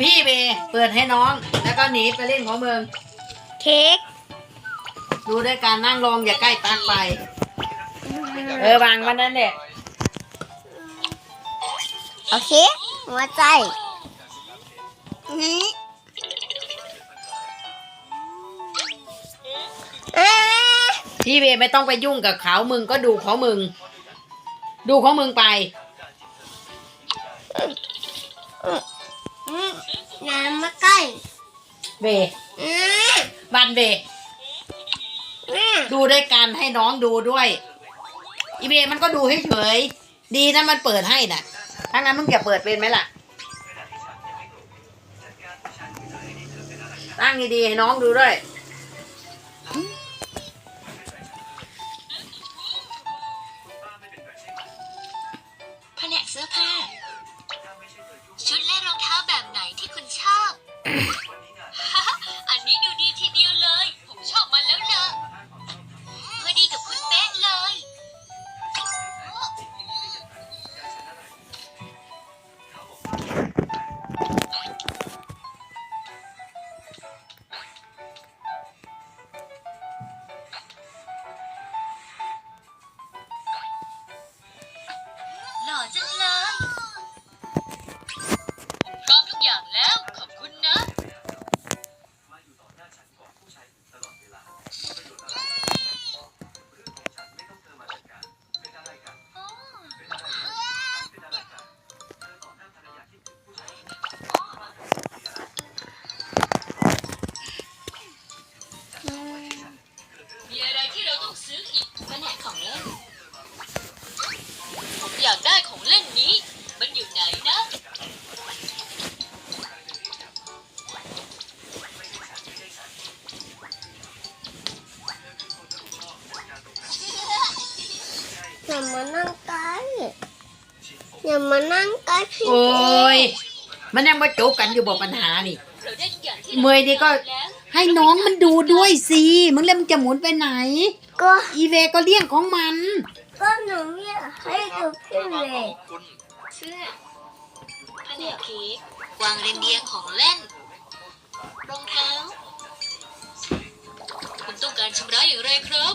พี่เบเปิดให้น้อง แล้วก็หนีไปเล่นของเมืองเค้กดูด้วยการนั่งลงอย่าใกล้ปลั๊กไปเออวางมันนั่นแหละโอเค หัวใจนี่อ่าพี่เบไม่ต้องไปยุ่งกับเขามึงก็ดูของมึง ดูของมึงไปอืม น้ำมาใกล้เบอืมบันเบอืมดูด้วยกันให้น้องดูด้วย อีเบมันก็ดูเฉยๆดีนะมันเปิดให้น่ะถ้างั้นมึงจะเปิดเป็นไหมล่ะตั้งดีๆให้น้องดูด้วย อย่ามานั่งใกล้อย่ามานั่งใกล้พี่โอ้ยมันยังมาจบกันอยู่บอกปัญหานี่เราได้ทุกอย่างที่เมยนี่ก็แล้วให้น้องมันดูด้วยสิมึงแล้วมันจะหมุนไปไหน ก็อีเวก็เลี้ยงของมัน ก็หนูไม่อยากให้ดูพี่เลยเสื้อแผนกเค้กวางเรนเดียร์ของเล่น รองเท้าคุณต้องการชำระอย่างไรครับ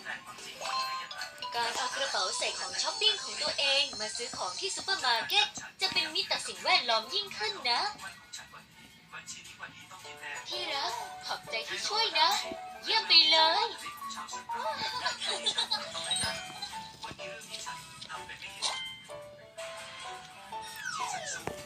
เป๋าใส่ของช้อปปิ้งของตัวเองมาซื้อของที่ซูเปอร์มาร์เก็ตจะเป็นมิตรต่อสิ่งแวดล้อมยิ่งขึ้นนะ ที่รักขอบใจที่ช่วยนะ เยี่ยมไปเลยร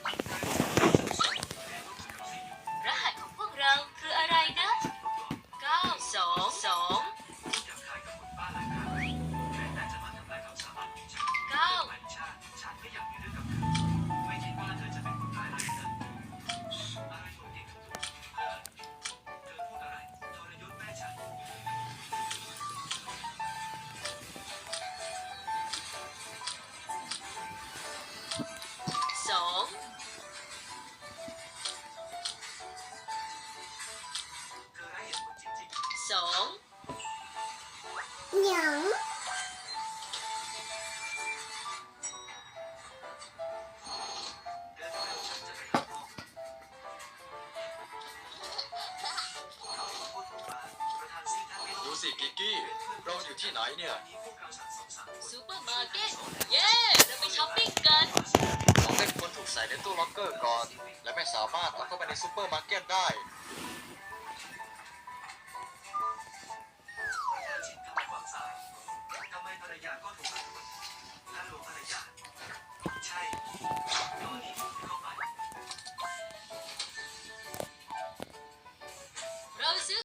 กิกกี้เราอยู่ที่ไหนเนี่ยซูเปอร์มาร์เก็ตเย้เราไปช้อปปิ้งกันของเล่นควรถูกใส่ในตู้ล็อกเกอร์ก่อน และไม่สามารถเอาเข้าไปในซูเปอร์มาร์เก็ตได้